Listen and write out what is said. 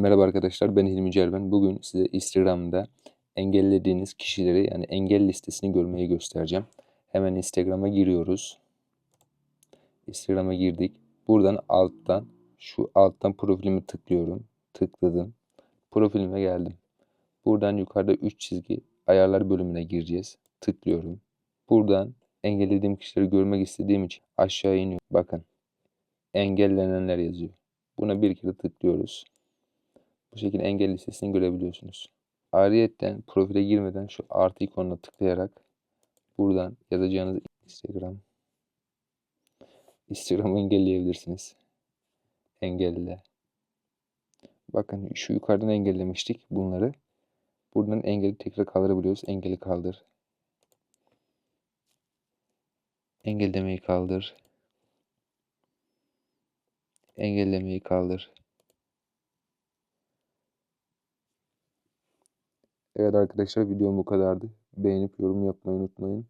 Merhaba arkadaşlar ben Hilmi Cerben. Bugün size Instagram'da engellediğiniz kişileri yani engel listesini görmeyi göstereceğim. Hemen Instagram'a giriyoruz. Instagram'a girdik. Buradan alttan şu alttan profilimi tıklıyorum. Tıkladım. Profilime geldim. Buradan yukarıda 3 çizgi ayarlar bölümüne gireceğiz. Tıklıyorum. Buradan engellediğim kişileri görmek istediğim için aşağı iniyor. Bakın engellenenler yazıyor. Buna bir kere tıklıyoruz. Bu şekilde engel listesini görebiliyorsunuz. Ayrıyeten profile girmeden şu artı ikonuna tıklayarak buradan yazacağınız Instagram Instagram'ı engelleyebilirsiniz. Engelle. Bakın şu yukarıdan engellemiştik bunları. Buradan engeli tekrar kaldırabiliyoruz. Engeli kaldır. Engellemeyi kaldır. Engellemeyi kaldır. Evet arkadaşlar videom bu kadardı. Beğenip yorum yapmayı unutmayın.